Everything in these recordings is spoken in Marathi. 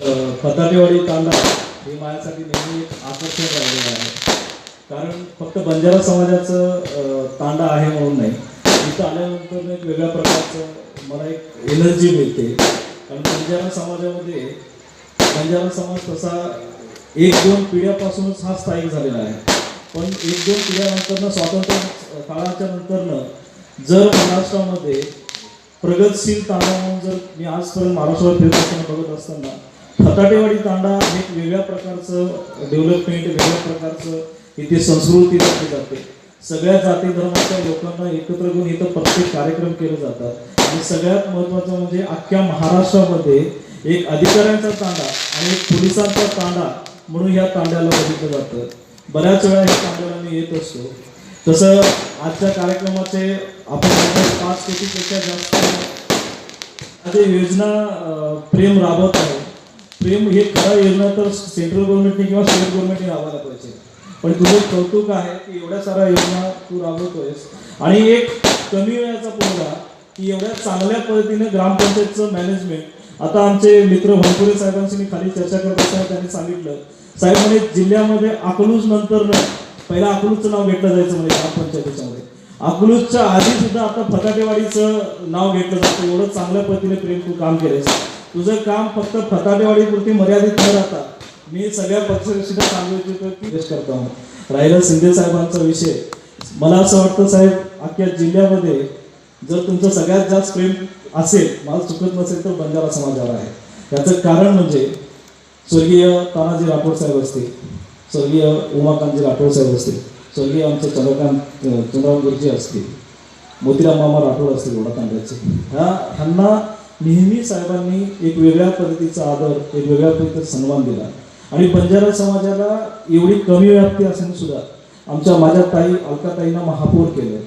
अ, तांडा हे माझ्यासाठी नेहमी एक आकर्षण राहिलेलं आहे. कारण फक्त बंजारा समाजाचं तांडा आहे म्हणून नाही. इथं आल्यानंतर एक वेगळ्या प्रकारचं मला एक एनर्जी मिळते. कारण बंजारा समाजामध्ये बंजारा समाज तसा एक दोन पिढ्यापासूनच हा स्थायिक झालेला आहे. पण एक दोन पिढ्यानंतरनं स्वातंत्र्य काळाच्या नंतरनं जर महाराष्ट्रामध्ये प्रगतशील तांडा म्हणून जर मी आजपर्यंत महाराष्ट्रावर फिरत असताना बघत असताना खताटेवाडी तांडा हे एक वेगळ्या प्रकारचं डेव्हलपमेंट वेगळ्या प्रकारचं इथे संस्कृती जपली जाते. सगळ्या जाती धर्माच्या लोकांना एकत्र घेऊन इथं प्रत्येक कार्यक्रम केले जातात. आणि सगळ्यात महत्त्वाचं म्हणजे अख्ख्या महाराष्ट्रामध्ये एक अधिकाऱ्यांचा तांडा आणि एक पोलिसांचा तांडा म्हणून या तांड्याला बघितलं जातं. बऱ्याच वेळा ह्या तांड्याला मी येत असतो. तसं आजच्या कार्यक्रमाचे आपण पाच कोटीपेक्षा जास्त योजना प्रेम राबवत आहे प्रेम हे खरं योजना तर सेंट्रल गव्हर्नमेंटने किंवा स्टेट गव्हर्नमेंटने राबवायला पाहिजे. पण तुझं कौतुक आहे की एवढ्या साऱ्या योजना तू राबवतोयस. आणि एक कमी वेळाचा मुलगा की एवढ्या चांगल्या पद्धतीने ग्रामपंचायतचं मॅनेजमेंट आता आमचे मित्र भरपुरे साहेबांशी मी खाली चर्चा करत असताना त्यांनी सांगितलं. साहेब म्हणे जिल्ह्यामध्ये अकलूज नंतर पहिला अकलूजचं नाव घेतलं जायचं म्हणजे ग्रामपंचायतीच्यामध्ये. अकलूजच्या आधी सुद्धा आता फटाकेवाडीचं नाव घेतलं जातं. एवढं चांगल्या पद्धतीने प्रेम तू काम केलंयस. तुझं काम फक्त फटाकेवाडीपुरती मर्यादित न राहता. मी सगळ्या पक्षदर्शीला सांगू इच्छितो की करतो राहिला शिंदे साहेबांचा विषय. मला असं वाटतं साहेब अख्ख्या जिल्ह्यामध्ये जर तुमचं सगळ्यात जास्त प्रेम असेल मला चुकत नसेल तर बंजारा समाजाला आहे. याचं कारण म्हणजे स्वर्गीय तानाजी राठोड साहेब असतील स्वर्गीय उमाकांतजी राठोड साहेब असतील स्वर्गीय आमचे चंद्रकांत अं, गुरुजी असतील मोतीराम मामा राठोड असतील वडाकांड्याचे ह्या ह्यांना नेहमी साहेबांनी एक वेगळ्या पद्धतीचा आदर एक वेगळ्या पद्धतीचा सन्मान दिला. आणि बंजारा समाजाला एवढी कमी व्याप्ती असून सुद्धा आमच्या माझ्या ताई अलकाताईंना महापौर केलं.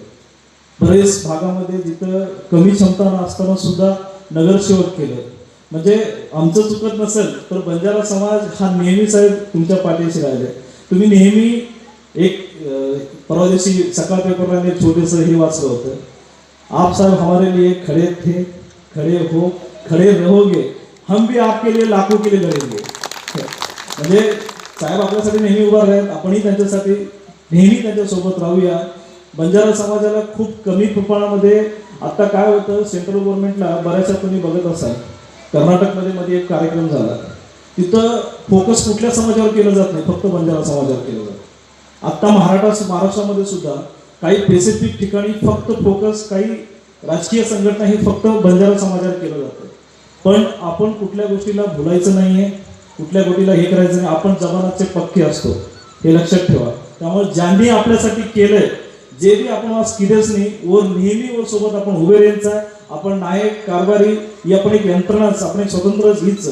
बरेच भागामध्ये जिथं कमी क्षमता असताना सुद्धा नगरसेवक केलं. म्हणजे आमचं चुकत नसेल तर बंजारा समाज हा नेहमी साहेब तुमच्या पाठीशी राहिले. तुम्ही नेहमी एक परवा दिवशी सकाळ पेपरला एक छोटेसं हे वाचलं होतं. आप साहेब हमारे लिए खड़े थे खड़े हो खड़े रहोगे हम भी आपके लिए लाखों के लिए लढेंगे म्हणजे साहेब आपल्यासाठी नेहमी उभा राहत आपणही त्यांच्यासाठी नेहमी त्यांच्यासोबत राहूया. बंजारा समाजाला खूप कमी प्रमाणामध्ये आता काय होतं सेंट्रल गव्हर्नमेंटला बऱ्याचशा तुम्ही बघत असाल कर्नाटकमध्ये मध्ये एक कार्यक्रम झाला. तिथं फोकस कुठल्या समाजावर केलं जात नाही फक्त बंजारा समाजावर केलं जातं. आत्ता महाराष्ट्र महाराष्ट्रामध्ये सुद्धा काही स्पेसिफिक ठिकाणी फक्त फोकस काही राजकीय संघटना हे फक्त बंजारा समाजाला केलं जातं. पण आपण कुठल्या गोष्टीला भुलायचं नाहीये कुठल्या गोष्टीला हे करायचं नाही आपण जमानाचे पक्के असतो. हे लक्षात ठेवा. त्यामुळे ज्यांनी आपल्यासाठी केलंय जे बी आपण आज नाही वर नेहमी वर सोबत आपण उभे राहायचा आपण नायक कारभारी ही आपण एक यंत्रणाच आपण एक स्वतंत्र हीच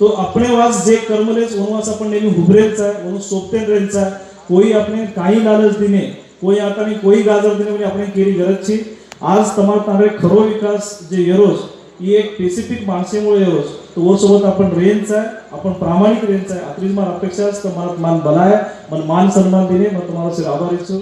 तो आपले वास जे कर्मलेच वनवास आपण नेहमी उभरेचा आहे म्हणून सोपते राहायचा आहे. कोई आपण काही लालच दिने कोई आता नाही कोई गाजर दिने म्हणजे आपण केली गरजची आज तमाम खरो विकास जे येरोज ही एक स्पेसिफिक माणसेमुळे येरोज तो वो सोबत आपण रेंज आहे आपण प्रामाणिक रेंज आहे. अत्रीज मला अपेक्षा आहे तुम्हाला मान बला आहे मान सन्मान दिले मग तुम्हाला सिर आभार इच्छू